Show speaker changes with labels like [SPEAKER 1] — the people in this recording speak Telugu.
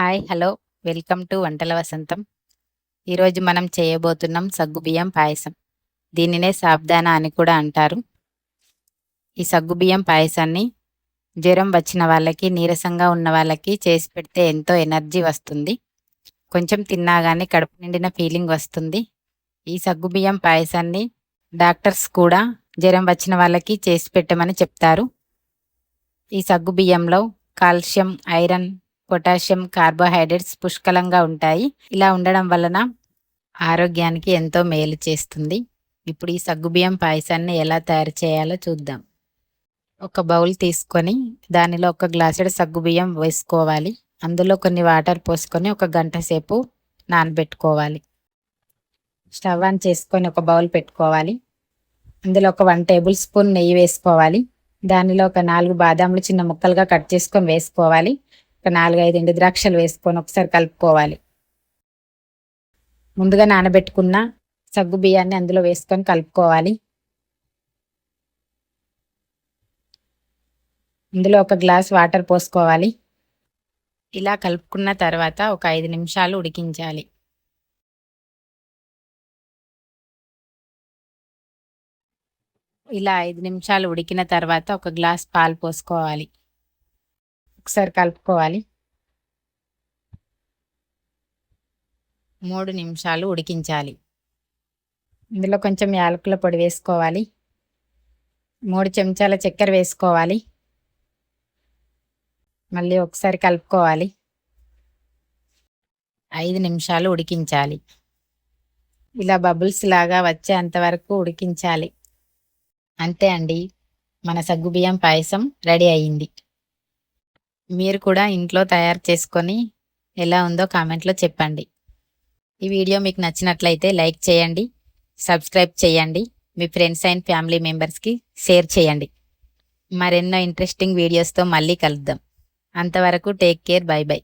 [SPEAKER 1] Hi hello. వెల్కమ్ టు వంటల వసంతం. ఈరోజు మనం చేయబోతున్నాం సగ్గుబియ్యం పాయసం. దీనినే సాబ్దానా అని కూడా అంటారు. ఈ సగ్గుబియ్యం పాయసాన్ని జ్వరం వచ్చిన వాళ్ళకి నీరసంగా ఉన్న వాళ్ళకి చేసి పెడితే ఎంతో ఎనర్జీ వస్తుంది. కొంచెం తిన్నాగానే కడుపు నిండిన ఫీలింగ్ వస్తుంది. ఈ సగ్గుబియ్యం పాయసాన్ని డాక్టర్స్ కూడా జ్వరం వచ్చిన వాళ్ళకి చేసి పెట్టమని చెప్తారు. ఈ సగ్గుబియ్యంలో కాల్షియం ఐరన్ పొటాషియం కార్బోహైడ్రేట్స్ పుష్కలంగా ఉంటాయి. ఇలా ఉండడం వలన ఆరోగ్యానికి ఎంతో మేలు చేస్తుంది. ఇప్పుడు ఈ సగ్గుబియ్యం పాయసాన్ని ఎలా తయారు చేయాలో చూద్దాం. ఒక బౌల్ తీసుకొని దానిలో ఒక గ్లాసుడు సగ్గుబియ్యం వేసుకోవాలి. అందులో కొన్ని వాటర్ పోసుకొని ఒక గంట సేపు నానబెట్టుకోవాలి. స్టవ్ ఆన్ చేసుకొని ఒక బౌల్ పెట్టుకోవాలి. అందులో ఒక వన్ టేబుల్ స్పూన్ నెయ్యి వేసుకోవాలి. దానిలో ఒక నాలుగు బాదాములు చిన్న ముక్కలుగా కట్ చేసుకొని వేసుకోవాలి. ఒక నాలుగైదు ఎండు ద్రాక్షలు వేసుకొని ఒకసారి కలుపుకోవాలి. ముందుగా నానబెట్టుకున్న సగ్గు బియ్యాన్ని అందులో వేసుకొని కలుపుకోవాలి. ఇందులో ఒక గ్లాస్ వాటర్ పోసుకోవాలి. ఇలా కలుపుకున్న తర్వాత ఒక ఐదు నిమిషాలు ఉడికించాలి. ఇలా ఐదు నిమిషాలు ఉడికిన తర్వాత ఒక గ్లాస్ పాలు పోసుకోవాలి. ఒకసారి కలుపుకోవాలి. మూడు నిమిషాలు ఉడికించాలి. ఇందులో కొంచెం యాలకుల పొడి వేసుకోవాలి. మూడు చెంచాల చక్కెర వేసుకోవాలి. మళ్ళీ ఒకసారి కలుపుకోవాలి. ఐదు నిమిషాలు ఉడికించాలి. ఇలా బబుల్స్ లాగా వచ్చేంత వరకు ఉడికించాలి. అంతే అండి. మన సగ్గుబియ్యం పాయసం రెడీ అయ్యింది మీరు కూడా ఇంట్లో తయారు చేసుకొని ఎలా ఉందో కామెంట్లో చెప్పండి. ఈ వీడియో మీకు నచ్చినట్లయితే లైక్ చేయండి సబ్స్క్రైబ్ చేయండి మీ ఫ్రెండ్స్ అండ్ ఫ్యామిలీ మెంబర్స్కి షేర్ చేయండి. మరెన్నో ఇంట్రెస్టింగ్ వీడియోస్తో మళ్ళీ కలుద్దాం. అంతవరకు టేక్ కేర్ బై బై.